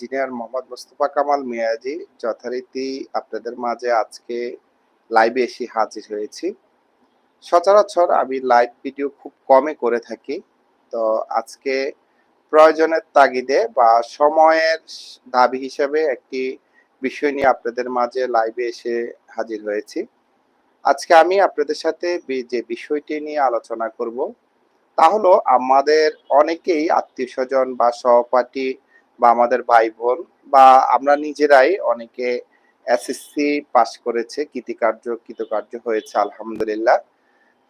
Engineer Mohammad Mostafa Kamal Miyaji যথারীতি আপনাদের মাঝে আজকে লাইভে এসে হাজির হয়েছি। সচরাচর আমি লাইভ ভিডিও খুব কমে করে থাকি। তো আজকে প্রয়োজনের তাগিদে বা সময়ের দাবি হিসেবে একটি বিষয় নিয়ে আপনাদের মাঝে লাইভে এসে হাজির হয়েছি। আজকে আমি আপনাদের সাথে যে বিষয়টি নিয়ে আলোচনা করব তা হলো আমাদের অনেকেই আত্মীয় স্বজন বা সহপাঠী বা আমাদের ভাই বোন বা আমরা নিজেরাই অনেকে এসএসসি পাশ করেছে, কৃতিকার্য, কৃতকার্য হয়েছে, আলহামদুলিল্লাহ।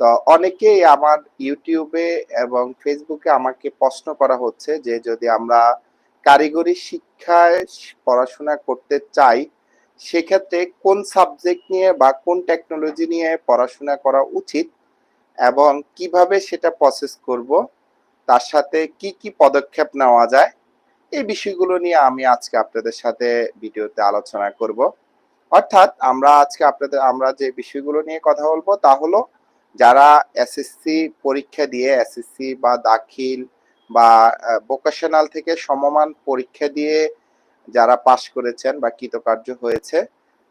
তো অনেকেই আমার ইউটিউবে এবং ফেসবুকে আমাকে প্রশ্ন করা হচ্ছে যে যদি আমরা কারিগরি শিক্ষায় পড়াশোনা করতে চাই, সেক্ষেত্রে কোন সাবজেক্ট নিয়ে বা কোন টেকনোলজি নিয়ে পড়াশোনা করা উচিত এবং কীভাবে সেটা প্রসেস করব, তার সাথে কি কি পদক্ষেপ নেওয়া যায় এই বিষয়গুলো নিয়ে আমি আজকে আপনাদের সাথে ভিডিওতে আলোচনা করব। অর্থাৎ আমরা আজকে আপনাদের, আমরা যে বিষয়গুলো নিয়ে কথা বলব তা হলো যারা এসএসসি পরীক্ষা দিয়ে এসএসসি বা দাখিল বা ভোকেশনাল থেকে সমমান পরীক্ষা দিয়ে যারা পাশ করেছেন বা কৃতকার্য হয়েছে,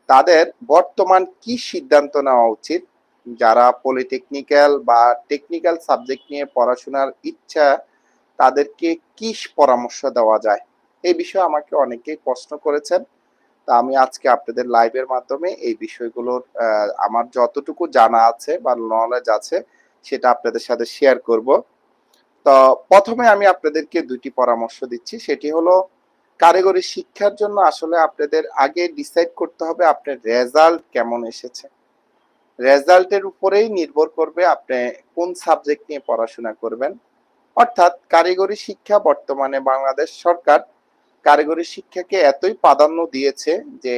তাদের বর্তমান কি সিদ্ধান্ত নেওয়া উচিত? যারা পলিটেকনিক্যাল বা টেকনিক্যাল সাবজেক্ট নিয়ে পড়াশোনার ইচ্ছা তাদেরকে কি পরামর্শ দেওয়া যায়? এই বিষয়ে আমাকে অনেকেই প্রশ্ন করেছেন। তা আমি আজকে আপনাদের লাইভের মাধ্যমে এই বিষয়গুলোর আমার যতটুকু জানা আছে বা নলেজ আছে, সেটা আপনাদের সাথে শেয়ার করব। তো প্রথমে আমি আপনাদেরকে দুটি পরামর্শ দিচ্ছি। সেটি হলো কারিগরি শিক্ষার জন্য আসলে আপনাদের আগে ডিসাইড করতে হবে আপনার রেজাল্ট কেমন এসেছে। রেজাল্টের উপরেই নির্ভর করবে আপনি কোন সাবজেক্ট নিয়ে পড়াশোনা করবেন। অর্থাৎ কারিগরি শিক্ষা বর্তমানে বাংলাদেশ সরকার কারিগরি শিক্ষাকে এতই প্রাধান্য দিয়েছে যে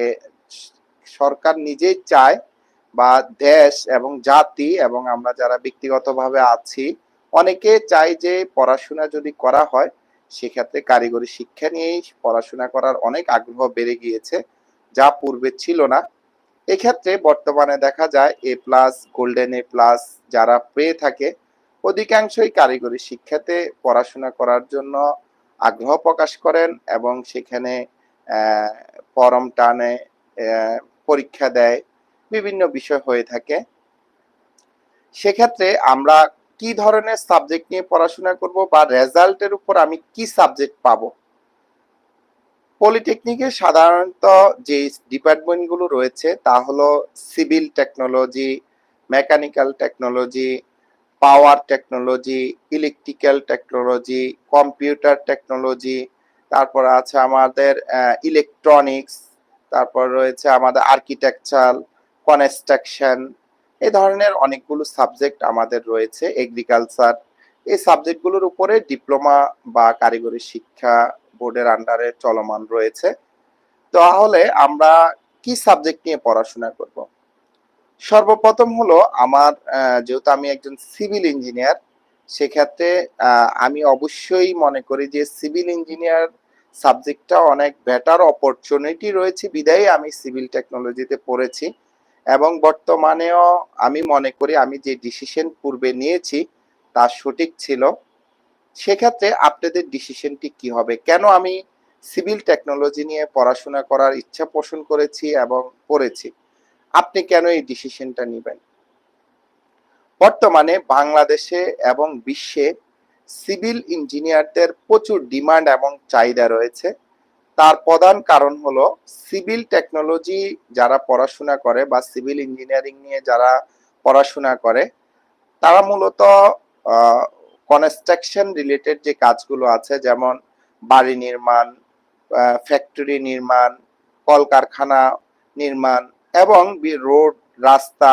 সরকার নিজেই চায় বা দেশ এবং জাতি এবং আমরা যারা ব্যক্তিগতভাবে আছি, অনেকে চাই যে পড়াশোনা যদি করা হয়, সেক্ষেত্রে কারিগরি শিক্ষা নিয়েই পড়াশোনা করার অনেক আগ্রহ বেড়ে গিয়েছে, যা পূর্বে ছিল না। এক্ষেত্রে বর্তমানে দেখা যায় A plus golden A plus যারা পেয়ে থাকে অধিকাংশই কারিগরি শিক্ষাতে পড়াশোনা করার জন্য আগ্রহ প্রকাশ করেন এবং সেখানে ফরম টানে পরীক্ষা দেয়, বিভিন্ন বিষয় হয়ে থাকে। সেক্ষেত্রে আমরা কি ধরনের সাবজেক্ট নিয়ে পড়াশোনা করব বা রেজাল্টের উপর আমি কি সাবজেক্ট পাবো? পলিটেকনিকে সাধারণত যে ডিপার্টমেন্টগুলো রয়েছে তা হলো civil technology, mechanical technology power technology electrical technology computer technology তারপর আছে আমাদের ইলেকট্রনিক্স তারপর রয়েছে আমাদের আর্কিটেকচার কনস্ট্রাকশন এই ধরনের অনেকগুলো সাবজেক্ট আমাদের রয়েছে এগ্রিকালচার এই সাবজেক্টগুলোর উপরে ডিপ্লোমা বা কারিগরি শিক্ষা বোর্ডের আন্ডারে চলমান রয়েছে। তাহলে আমরা কি সাবজেক্ট নিয়ে পড়াশোনা করব? সর্বপ্রথম হলো আমার যেহেতু আমি একজন সিভিল ইঞ্জিনিয়ার, সেক্ষেত্রে আমি অবশ্যই মনে করি যে সিভিল ইঞ্জিনিয়ার সাবজেক্টটা অনেক বেটার অপরচুনিটি রয়েছে বিদায় আমি সিভিল টেকনোলজিতে পড়েছি। এবং বর্তমানেও আমি মনে করি আমি যে ডিসিশন পূর্বে নিয়েছি তা সঠিক ছিল। সেক্ষেত্রে আপনাদের ডিসিশনটি কি হবে? কেন আমি সিভিল টেকনোলজি নিয়ে পড়াশোনা করার ইচ্ছা পোষণ করেছি এবং পড়েছি? আপনি কেন এই ডিসিশনটা নেবেন? বর্তমানে বাংলাদেশে এবং বিশ্বে সিভিল ইঞ্জিনিয়ারদের প্রচুর ডিমান্ড এবং চাহিদা রয়েছে। তার প্রধান কারণ হলো সিভিল টেকনোলজি যারা পড়াশোনা করে বা সিভিল ইঞ্জিনিয়ারিং নিয়ে যারা পড়াশোনা করে, তারা মূলত কনস্ট্রাকশন রিলেটেড যে কাজগুলো আছে যেমন বাড়ি নির্মাণ ফ্যাক্টরি নির্মাণ, কলকারখানা নির্মাণ এবং রোড, রাস্তা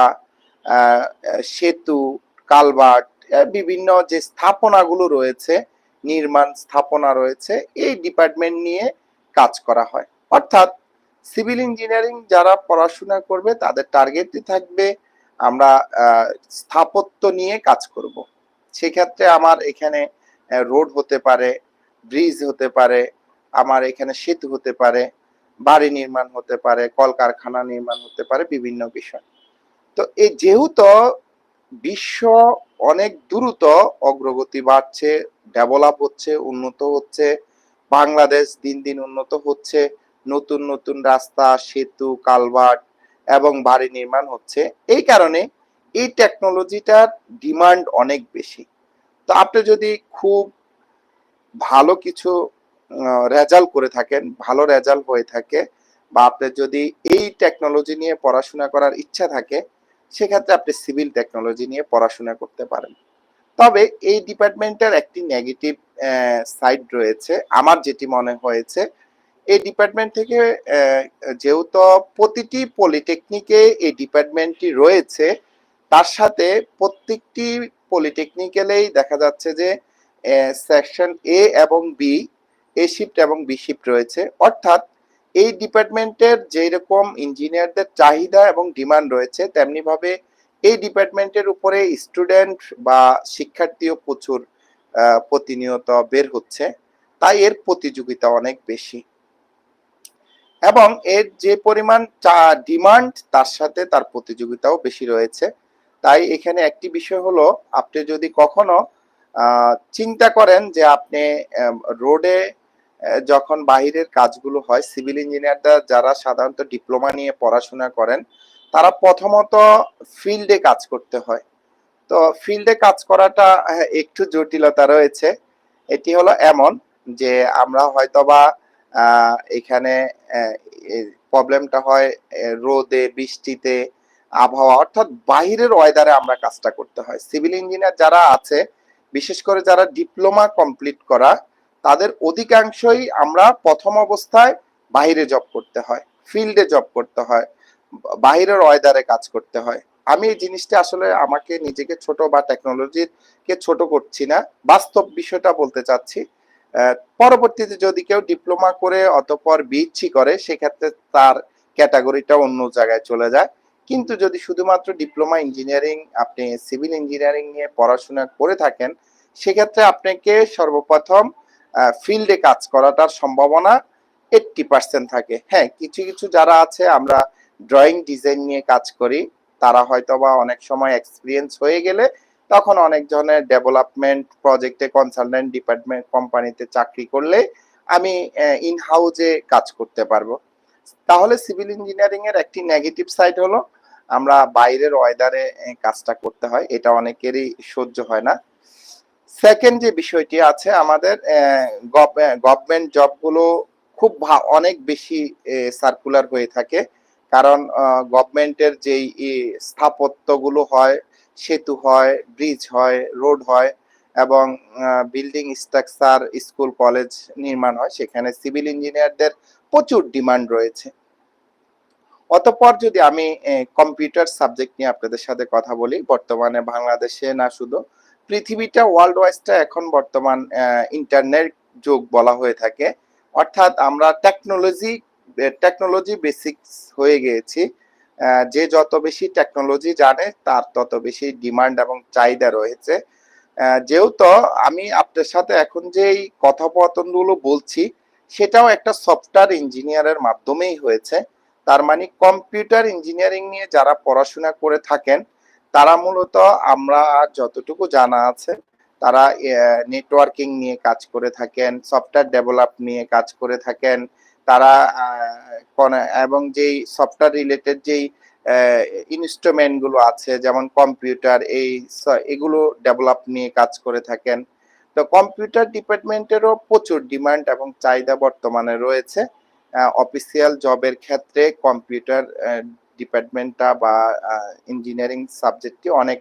সেতু কালভার্ট বিভিন্ন যে স্থাপনাগুলো রয়েছে, নির্মাণ স্থাপনা রয়েছে, এই ডিপার্টমেন্ট নিয়ে কাজ করা হয়। অর্থাৎ সিভিল ইঞ্জিনিয়ারিং যারা পড়াশোনা করবে, তাদের টার্গেটই থাকবে, আমরা স্থাপত্য নিয়ে কাজ করব। সেক্ষেত্রে আমার এখানে রোড হতে পারে ব্রিজ হতে পারে, আমার এখানে সেতু হতে পারে বাড়ি নির্মাণ হতে পারে, কলকারখানা নির্মাণ হতে পারে, বিভিন্ন বিষয়। তো এই যেহেতু বিশ্ব অনেক দ্রুত অগ্রগতি বাড়ছে ডেভেলপ হচ্ছে, উন্নত হচ্ছে, বাংলাদেশ দিন দিন উন্নত হচ্ছে, নতুন নতুন রাস্তা, সেতু, কালভার্ট এবং বাড়ি নির্মাণ হচ্ছে, এই কারণে এই টেকনোলজিটার ডিমান্ড অনেক বেশি। তো আপনি যদি খুব ভালো কিছু রেজাল্ট করে থাকেন, ভালো রেজাল্ট হয়ে থাকে বা আপনার যদি এই টেকনোলজি নিয়ে পড়াশোনা করার ইচ্ছা থাকে, সেক্ষেত্রে আপনি সিভিল টেকনোলজি নিয়ে পড়াশোনা করতে পারেন। তবে এই ডিপার্টমেন্টের একটি নেগেটিভ সাইড রয়েছে। আমার যেটি মনে হয়েছে, এই ডিপার্টমেন্ট থেকে যেহেতু প্রতিটি পলিটেকনিকে এই ডিপার্টমেন্টটি রয়েছে, তার সাথে প্রত্যেকটি পলিটেকনিক্যালেই দেখা যাচ্ছে যে সেকশন এ এবং বি এ শিফট এবং বি শিফট রয়েছে। অর্থাৎ এই ডিপার্টমেন্টের যেই রকম ইঞ্জিনিয়ারদের চাহিদা এবং ডিমান্ড রয়েছে তেমনি ভাবে এই ডিপার্টমেন্টের উপরে স্টুডেন্ট বা শিক্ষার্থীও প্রচুর প্রতিনিয়ত বের হচ্ছে। তাই এর প্রতিযোগিতা অনেক বেশি। এবং এর যে পরিমাণ ডিমান্ড, তার সাথে তার প্রতিযোগিতাও বেশি রয়েছে। তাই এখানে একটি বিষয় হলো, আপনি যদি কখনো চিন্তা করেন যে আপনি রোডে যখন বাহিরের কাজগুলো হয় সিভিল ইঞ্জিনিয়াররা যারা সাধারণত ডিপ্লোমা নিয়ে পড়াশোনা করেন তারা প্রথমত ফিল্ডে কাজ করতে হয়। তো ফিল্ডে কাজ করাটা হ্যাঁ, একটু জটিলতা রয়েছে। এটি হলো এমন যে আমরা হয়তোবা এখানে প্রবলেমটা হয় রোদে বৃষ্টিতে আবহাওয়া অর্থাৎ বাহিরের ওয়েদারে আমরা কাজটা করতে হয়। সিভিল ইঞ্জিনিয়ার যারা আছে বিশেষ করে যারা ডিপ্লোমা কমপ্লিট করা তাদের অধিকাংশই আমরা প্রথম অবস্থায় বাইরে জব করতে হয় ফিল্ডে জব করতে হয় বাহিরের ওয়েদারে কাজ করতে হয়। আমি এই জিনিসটা আসলে আমাকে নিজেকে ছোট বা টেকনোলজির কে ছোট করছি না, বাস্তব বিষয়টা বলতে চাচ্ছি। পরবর্তীতে যদি কেউ ডিপ্লোমা করে অতপর বিচ্ছি করে, সেক্ষেত্রে তার ক্যাটাগরিটা অন্য জায়গায় চলে যায়। কিন্তু যদি শুধুমাত্র ডিপ্লোমা ইঞ্জিনিয়ারিং আপনি সিভিল ইঞ্জিনিয়ারিং নিয়ে পড়াশোনা করে থাকেন, সেক্ষেত্রে আপনাকে সর্বপ্রথম ফিল্ডে কাজ করাটার সম্ভাবনা এইটটি পার্সেন্ট থাকে। হ্যাঁ কিছু কিছু যারা আছে, আমরা ড্রয়িং ডিজাইন নিয়ে কাজ করি, তারা হয়তো বা অনেক সময় এক্সপিরিয়েন্স হয়ে গেলে তখন অনেক ধরনের ডেভেলপমেন্ট প্রজেক্টে কনসালটেন্ট ডিপার্টমেন্ট কোম্পানিতে চাকরি করলে আমি ইন হাউজে কাজ করতে পারব। তাহলে সিভিল ইঞ্জিনিয়ারিং এর একটি নেগেটিভ সাইড হলো, আমরা বাইরের ওয়েদারে কাজটা করতে হয়। এটা অনেকেরই সহ্য হয় না। সেকেন্ড যে বিষয়টি আছে, আমাদের গভর্নমেন্ট জবগুলো খুব অনেক বেশি সার্কুলার হয়ে থাকে। কারণ গভর্নমেন্টের যেই স্থাপত্যগুলো হয়, সেতু হয় ব্রিজ হয় রোড হয় এবং বিল্ডিং স্ট্রাকচার স্কুল কলেজ নির্মাণ হয়, সেখানে সিভিল ইঞ্জিনিয়ারদের প্রচুর ডিমান্ড রয়েছে। অতঃপর যদি আমি কম্পিউটার সাবজেক্ট নিয়ে আপনাদের সাথে কথা বলি, বর্তমানে বাংলাদেশে না শুধু পৃথিবীটা ওয়ার্ল্ড ওয়াইজটা এখন বর্তমান ইন্টারনেট যুগ বলা হয়ে থাকে। অর্থাৎ আমরা টেকনোলজি টেকনোলজি বেসিক্স হয়ে গিয়েছি। যে যত বেশি টেকনোলজি জানে, তার তত বেশি ডিমান্ড এবং চাহিদা রয়েছে। যেহেতু আমি আপনার সাথে এখন যে এই কথোপকথনগুলো বলছি, সেটাও একটা সফটওয়্যার ইঞ্জিনিয়ারের মাধ্যমেই হয়েছে। তার মানে কম্পিউটার ইঞ্জিনিয়ারিং নিয়ে যারা পড়াশোনা করে থাকেন তারা মূলত আমরা যতটুকু জানা আছে, তারা নেটওয়ার্কিং নিয়ে কাজ করে থাকেন সফটওয়্যার ডেভেলপ নিয়ে কাজ করে থাকেন। তারা এবং যেই সফটওয়্যার রিলেটেড যেই ইনস্ট্রুমেন্টগুলো আছে, যেমন কম্পিউটার এই এগুলো ডেভেলপ নিয়ে কাজ করে থাকেন। তো কম্পিউটার ডিপার্টমেন্টেরও প্রচুর ডিমান্ড এবং চাহিদা বর্তমানে রয়েছে। অফিসিয়াল জবের ক্ষেত্রে কম্পিউটার ডিপার্টমেন্টটা বা ইঞ্জিনিয়ারিং সাবজেক্টটি অনেক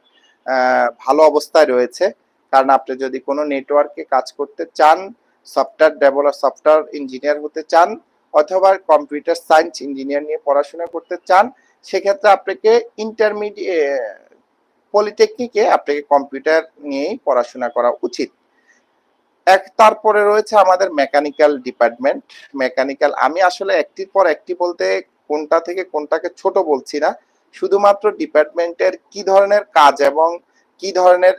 ভালো অবস্থায় রয়েছে। কারণ আপনি যদি কোনো নেটওয়ার্কে কাজ করতে চান সফটওয়্যার ডেভেলপ সফটওয়্যার ইঞ্জিনিয়ার হতে চান, অথবা কম্পিউটার সায়েন্স ইঞ্জিনিয়ার নিয়ে পড়াশোনা করতে চান, সেক্ষেত্রে আপনাকে ইন্টারমিডিয়েট পলিটেকনিকে আপনাকে কম্পিউটার নিয়েই পড়াশোনা করা উচিত। এক, তারপরে রয়েছে আমাদের মেকানিক্যাল ডিপার্টমেন্ট মেকানিক্যাল আমি আসলে একটির পর একটি বলতে কোনটা থেকে কোনটাকে ছোট বলছি না। শুধুমাত্র ডিপার্টমেন্টের কি ধরনের কাজ এবং কি ধরনের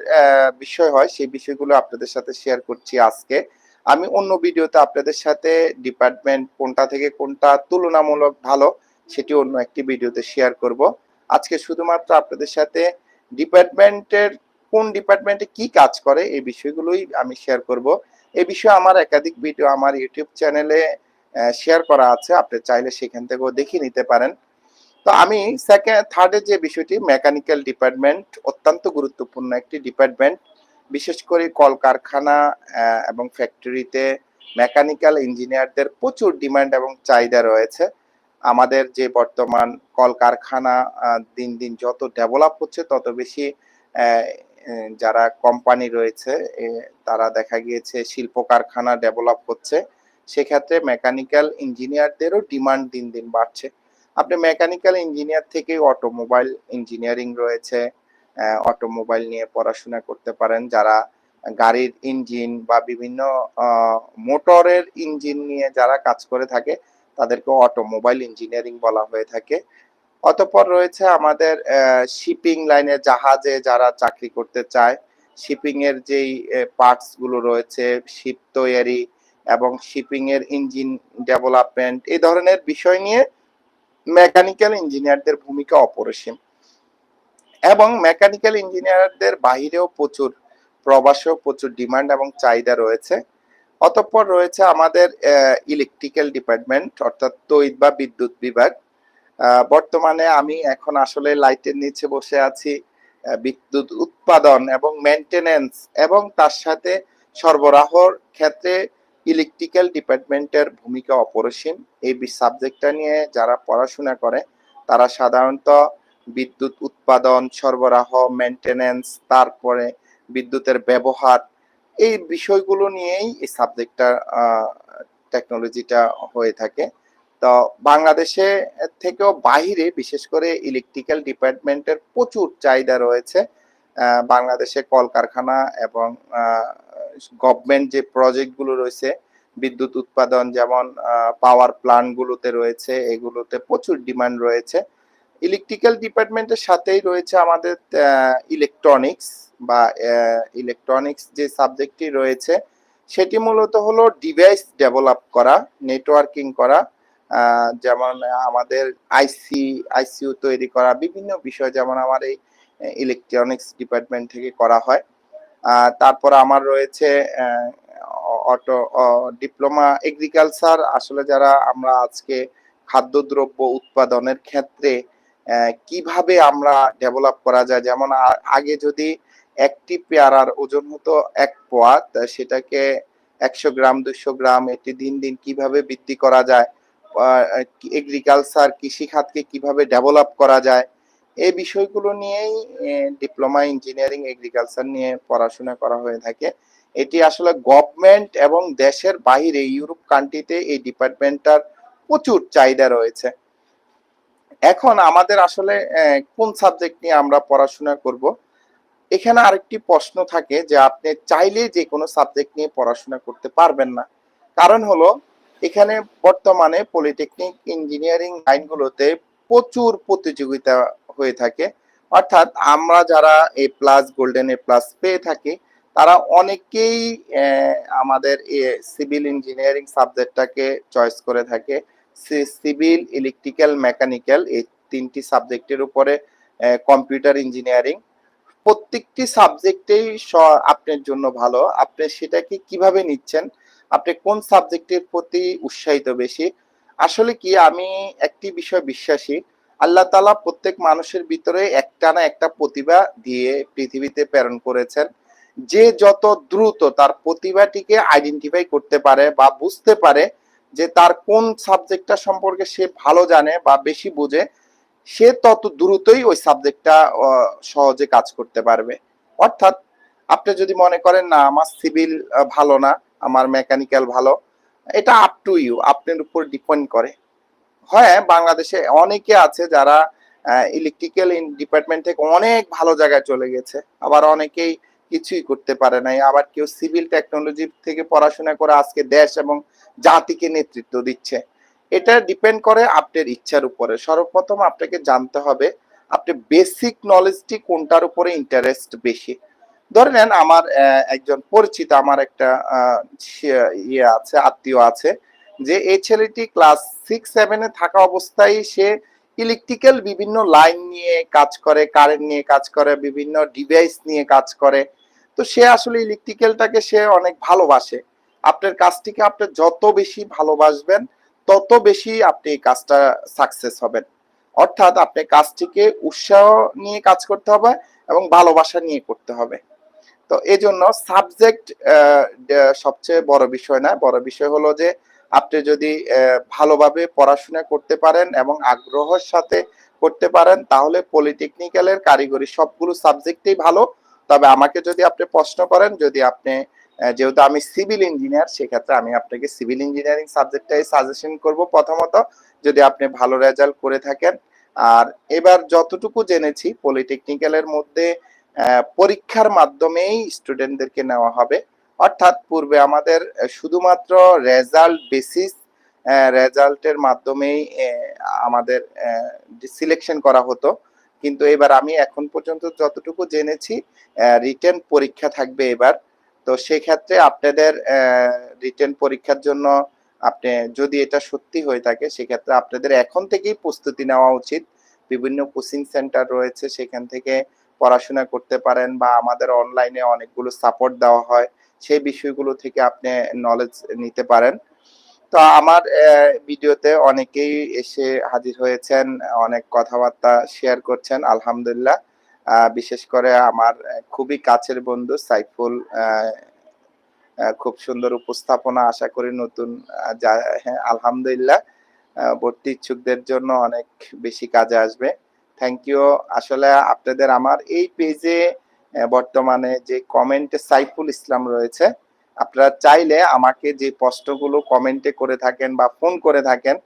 বিষয় হয় সেই বিষয়গুলো আপনাদের সাথে শেয়ার করছি আজকে। আমি অন্য ভিডিওতে আপনাদের সাথে ডিপার্টমেন্ট কোনটা থেকে কোনটা তুলনামূলক ভালো সেটি অন্য একটি ভিডিওতে শেয়ার করব। আজকে শুধুমাত্র আপনাদের সাথে ডিপার্টমেন্টের কোন ডিপার্টমেন্টে কি কাজ করে এই বিষয়গুলোই আমি শেয়ার করব। এ বিষয়ে আমার একাধিক ভিডিও আমার ইউটিউব চ্যানেলে শেয়ার করা আছে। আপনি চাইলে সেখান থেকেও দেখে নিতে পারেন। তো আমি সেকেন্ড থার্ডের যে বিষয়টি মেকানিক্যাল ডিপার্টমেন্ট অত্যন্ত গুরুত্বপূর্ণ একটি ডিপার্টমেন্ট বিশেষ করে কলকারখানা এবং ফ্যাক্টরিতে মেকানিক্যাল ইঞ্জিনিয়ারদের প্রচুর ডিমান্ড এবং চাহিদা রয়েছে। আমাদের যে বর্তমান কলকারখানা দিন দিন যত ডেভেলপ হচ্ছে, তত বেশি যারা কোম্পানি রয়েছে তারা দেখা গিয়েছে শিল্প কারখানা ডেভেলপ হচ্ছে। সেক্ষেত্রে মেকানিক্যাল ইঞ্জিনিয়ারদেরও ডিমান্ড দিন দিন বাড়ছে। আপনি মেকানিক্যাল ইঞ্জিনিয়ার থেকে অটোমোবাইল ইঞ্জিনিয়ারিং রয়েছে অটোমোবাইল নিয়ে পড়াশোনা করতে পারেন। যারা গাড়ির ইঞ্জিন বা বিভিন্ন মোটরের ইঞ্জিন নিয়ে যারা কাজ করে থাকে, তাদেরকে অটোমোবাইল ইঞ্জিনিয়ারিং বলা হয়ে থাকে। অতঃপর রয়েছে আমাদের শিপিং লাইনে জাহাজে যারা চাকরি করতে চায় শিপিং এর যেই পার্টসগুলো রয়েছে শিপ তৈরি এবং শিপিং এর ইঞ্জিন ডেভেলপমেন্ট, এই ধরনের বিষয় নিয়ে মেকানিক্যাল ইঞ্জিনিয়ারদের ভূমিকা অপরিসীম। এবং মেকানিক্যাল ইঞ্জিনিয়ারদের বাহিরেও প্রচুর প্রবাসেও প্রচুর ডিমান্ড এবং চাহিদা রয়েছে। অতঃপর রয়েছে আমাদের ইলেকট্রিক্যাল ডিপার্টমেন্ট, অর্থাৎ তৈত বা বিদ্যুৎ বিভাগ। বর্তমানে আমি এখন আসলে লাইটের নিচে বসে আছি বিদ্যুৎ উৎপাদন এবং মেনটেনেন্স এবং তার সাথে সরবরাহর ক্ষেত্রে ইলেকট্রিক্যাল ডিপার্টমেন্টের ভূমিকা অপরিসীম। এই সাবজেক্টটা নিয়ে যারা পড়াশোনা করে, তারা সাধারণত বিদ্যুৎ উৎপাদন, সরবরাহ মেনটেনেন্স তারপরে বিদ্যুতের ব্যবহার, এই বিষয়গুলো নিয়েই এই সাবজেক্টটা টেকনোলজিটা হয়ে থাকে। তো বাংলাদেশে থেকেও বাইরে বিশেষ করে ইলেকট্রিক্যাল ডিপার্টমেন্টের প্রচুর চাহিদা রয়েছে। বাংলাদেশে কলকারখানা এবং গভর্নমেন্ট যে প্রজেক্টগুলো রয়েছে, বিদ্যুৎ উৎপাদন যেমন পাওয়ার প্ল্যান্ট গুলোতে রয়েছে, এগুলোতে প্রচুর ডিমান্ড রয়েছে। ইলেকট্রিক্যাল ডিপার্টমেন্টের সাথেই রয়েছে আমাদের ইলেকট্রনিক্স বা ইলেকট্রনিক্স যে সাবজেক্টটি রয়েছে, সেটি মূলত হলো ডিভাইস ডেভেলপ করা নেটওয়ার্কিং করা যেমন আমাদের আইসি আইসিইউ তৈরি করা, বিভিন্ন বিষয় যেমন আমার এই ইলেকট্রনিক্স ডিপার্টমেন্ট থেকে করা হয়। তারপর আমার রয়েছে অটো ডিপ্লোমা এগ্রিকালচার আসলে যারা আমরা আজকে খাদ্যদ্রব্য উৎপাদনের ক্ষেত্রে কীভাবে আমরা ডেভেলপ করা যায়, যেমন আগে যদি একটি পেয়ারার ওজন হতো এক পোয়া সেটাকে একশো গ্রাম দুশো গ্রাম, এটি দিন দিন কীভাবে বৃদ্ধি করা যায় এগ্রিকালচার কৃষি খাতকে কীভাবে ডেভেলপ করা যায় এই বিষয়গুলো নিয়েই ডিপ্লোমা ইঞ্জিনিয়ারিং এগ্রিকালচার নিয়ে পড়াশোনা করা হয়ে থাকে। এটি আসলে গভর্নমেন্ট এবং দেশের বাইরে, ইউরোপ কান্ট্রিতে এই ডিপার্টমেন্টটার প্রচুর চাহিদা রয়েছে। এখন আমাদের আসলে কোন সাবজেক্ট নিয়ে আমরা পড়াশোনা করব? এখানে আরেকটি প্রশ্ন থাকে যে, আপনি চাইলে যে কোনো সাবজেক্ট নিয়ে পড়াশোনা করতে পারবেন না। কারণ হলো, এখানে বর্তমানে পলিটেকনিক ইঞ্জিনিয়ারিং লাইনগুলোতে প্রচুর প্রতিযোগিতা হয়ে থাকে। অর্থাৎ আমরা যারা A plus golden A plus পেয়ে থাকি, তারা অনেকেই আমাদের সিভিল ইঞ্জিনিয়ারিং সাবজেক্টটাকে চয়েস করে থাকে। সিভিল ইলেকট্রিক্যাল মেকানিক্যাল এই তিনটি সাবজেক্টের উপরে কম্পিউটার ইঞ্জিনিয়ারিং প্রত্যেকটি সাবজেক্টেই আপনার জন্য ভালো। আপনি সেটাকে কীভাবে নিচ্ছেন? আপনি কোন সাবজেক্টের প্রতি উৎসাহিত বেশি? আসলে কি আমি একটি বিষয় বিশ্বাসী আল্লাহ তালা প্রত্যেক মানুষের ভিতরে একটা না একটা প্রতিভা দিয়ে পৃথিবীতে প্রেরণ করেছেন। যে যত দ্রুত তার প্রতিভাটিকে আইডেন্টিফাই করতে পারে বা বুঝতে পারে যে তার কোন সাবজেক্টটা সম্পর্কে সে ভালো জানে বা বেশি বুঝে, সে তত দ্রুতই ওই সাবজেক্টটা সহজে কাজ করতে পারবে। অর্থাৎ আপনি যদি মনে করেন, না, আমার সিভিল ভালো না, আমার মেকানিক্যাল ভালো, এটা আপ টু ইউ আপনার উপর ডিপেন্ড করে। হ্যাঁ বাংলাদেশে অনেকে আছে যারা ইলেকট্রিক্যাল ডিপার্টমেন্ট থেকে অনেক ভালো জায়গায় চলে গেছে। আবার অনেকেই কিছুই করতে পারে নাই। আবার কেউ সিভিল টেকনোলজি থেকে পড়াশোনা করে আজকে দেশ এবং জাতিকে নেতৃত্ব দিচ্ছে। এটা ডিপেন্ড করে আপনার ইচ্ছার উপরে। সর্বপ্রথম আপনাকে জানতে হবে, আপনি বেসিক নলেজটি কোনটার উপরে ইন্টারেস্ট বেশি? ধরে নেন, আমার একজন পরিচিত, আমার একটা ইয়ে আছে, আত্মীয় আছে। যে এই ছেলেটি ক্লাস সিক্স সেভেনে থাকা অবস্থায় সে ইলেকট্রিক্যাল বিভিন্ন লাইন নিয়ে কাজ করে কারেন্ট নিয়ে কাজ করে, বিভিন্ন ডিভাইস নিয়ে কাজ করে। তো সে আসলে ইলেকট্রিক্যালটাকে সে অনেক ভালোবাসে। আপনার কাজটিকে আপনি যত বেশি ভালোবাসবেন, তত বেশি আপনি এই কাজটা সাকসেস হবেন। অর্থাৎ আপনি কাজটিকে উৎসাহ নিয়ে কাজ করতে হবে এবং ভালোবাসা নিয়ে করতে হবে। তো এই জন্য সাবজেক্ট সবচেয়ে বড় বিষয় না, বড় বিষয় হলো যে আপনি যদি ভালোভাবে পড়াশোনা করতে পারেন এবং আগ্রহের সাথে করতে পারেন, তাহলে পলিটেকনিক্যালের কারিগরি সবগুলো সাবজেক্টেই ভালো। তবে আমাকে যদি আপনি প্রশ্ন করেন, যদি আপনি যেহেতু আমি সিভিল ইঞ্জিনিয়ার সেক্ষেত্রে আমি আপনাকে সিভিল ইঞ্জিনিয়ারিং সাবজেক্টটাই সাজেশন করব প্রথমত, যদি আপনি ভালো রেজাল্ট করে থাকেন। আর এবার যতটুকু জেনেছি পলিটেকনিক্যালের মধ্যে পরীক্ষার মাধ্যমেই স্টুডেন্টদেরকে নেওয়া হবে। অর্থাৎ পূর্বে আমাদের শুধুমাত্র রেজাল্ট বেসিস রেজাল্টের মাধ্যমেই আমাদের সিলেকশন করা হতো। কিন্তু এবার আমি এখন পর্যন্ত যতটুকু জেনেছি রিটেন পরীক্ষা থাকবে এবার। তো সেক্ষেত্রে আপনাদের রিটেন পরীক্ষার জন্য আপনি, যদি এটা সত্যি হয়ে থাকে, সেক্ষেত্রে আপনাদের এখন থেকেই প্রস্তুতি নেওয়া উচিত। বিভিন্ন কোচিং সেন্টার রয়েছে, সেখান থেকে পড়াশোনা করতে পারেন বা আমাদের অনলাইনে অনেকগুলো সাপোর্ট দেওয়া হয়। সেই বিষয়গুলো থেকে আপনি নলেজ নিতে পারেন। তো আমার ভিডিওতে অনেকেই এসে হাজির হয়েছেন অনেক কথাবার্তা শেয়ার করছেন আলহামদুলিল্লাহ। বিশেষ করে আমার খুবই কাছের বন্ধু সাইফুল খুব সুন্দর উপস্থাপনা আশা করি নতুন হ্যাঁ, আলহামদুলিল্লাহ। ভর্তি ইচ্ছুকদের জন্য অনেক বেশি কাজে আসবে। থ্যাংক ইউ আসলে আপনাদের আমার এই পেজে বর্তমানে যে কমেন্টে সাইফুল ইসলাম রয়েছে, আপনারা চাইলে আমাকে যে প্রশ্নগুলো কমেন্টে করে থাকেন বা ফোন করে থাকেন,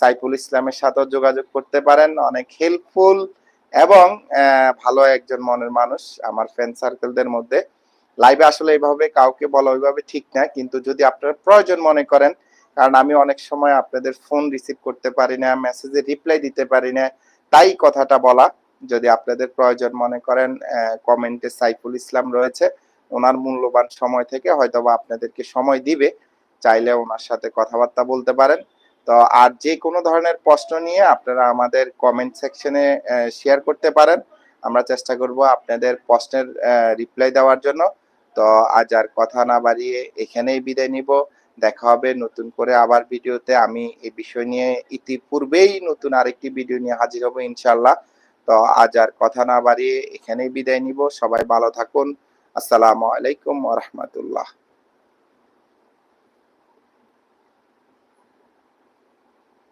সাইফুল ইসলামের সাথেও যোগাযোগ করতে পারেন। অনেক হেল্পফুল এবং ভালো একজন মনের মানুষ আমার ফ্রেন্ড সার্কেলদের মধ্যে। লাইভে আসলে এইভাবে কাউকে বলা ওইভাবে ঠিক না, কিন্তু যদি আপনারা প্রয়োজন মনে করেন, কারণ আমি অনেক সময় আপনাদের ফোন রিসিভ করতে পারি না মেসেজে রিপ্লাই দিতে পারি না, তাই কথাটা বলা। যদি আপনাদের প্রয়োজন মনে করেন কমেন্টে সাইফুল ইসলাম রয়েছে, ওনার মূল্যবান সময় থেকে হয়তো বা আপনাদেরকে সময় দিবে, চাইলে ওনার সাথে কথাবার্তা বলতে পারেন। তো আর যে কোনো ধরনের প্রশ্ন নিয়ে আপনারা আমাদের কমেন্ট সেকশনে শেয়ার করতে পারেন। আমরা চেষ্টা করব আপনাদের প্রশ্নের রিপ্লাই দেওয়ার জন্য। তো আজ আর কথা না বাড়িয়ে এখানেই বিদায় নিব। দেখা হবে নতুন করে আবার ভিডিওতে। আমি এই বিষয় নিয়ে ইতিপূর্বেই নতুন আরেকটি ভিডিও নিয়ে হাজির হব ইনশাল্লাহ তো আজ আর কথা না বাড়িয়ে এখানেই বিদায় নিব। সবাই ভালো থাকুন। আসসালামু আলাইকুম রহমতুল্লাহ।